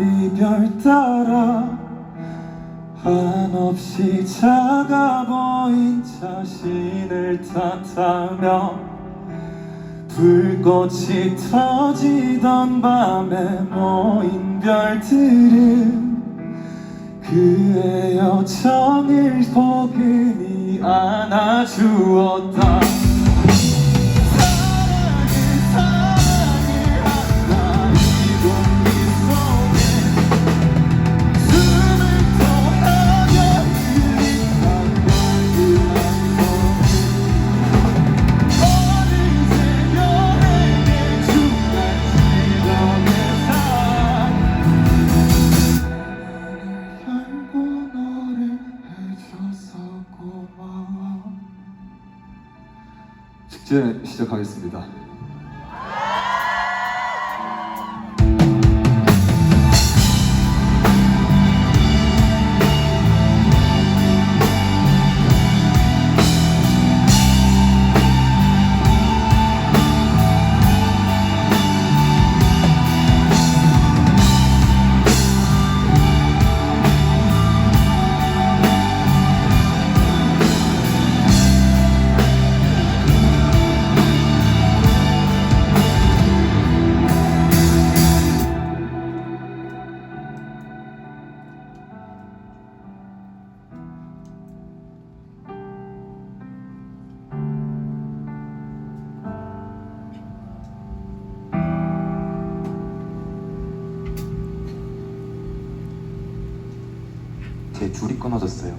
이별 따라 한없이 작아 보인 자신을 탓하며 불꽃이 터지던 밤에 모인 별들은 그의 여정을 포근히 안아주었다 시작하겠습니다. 제 줄이 끊어졌어요.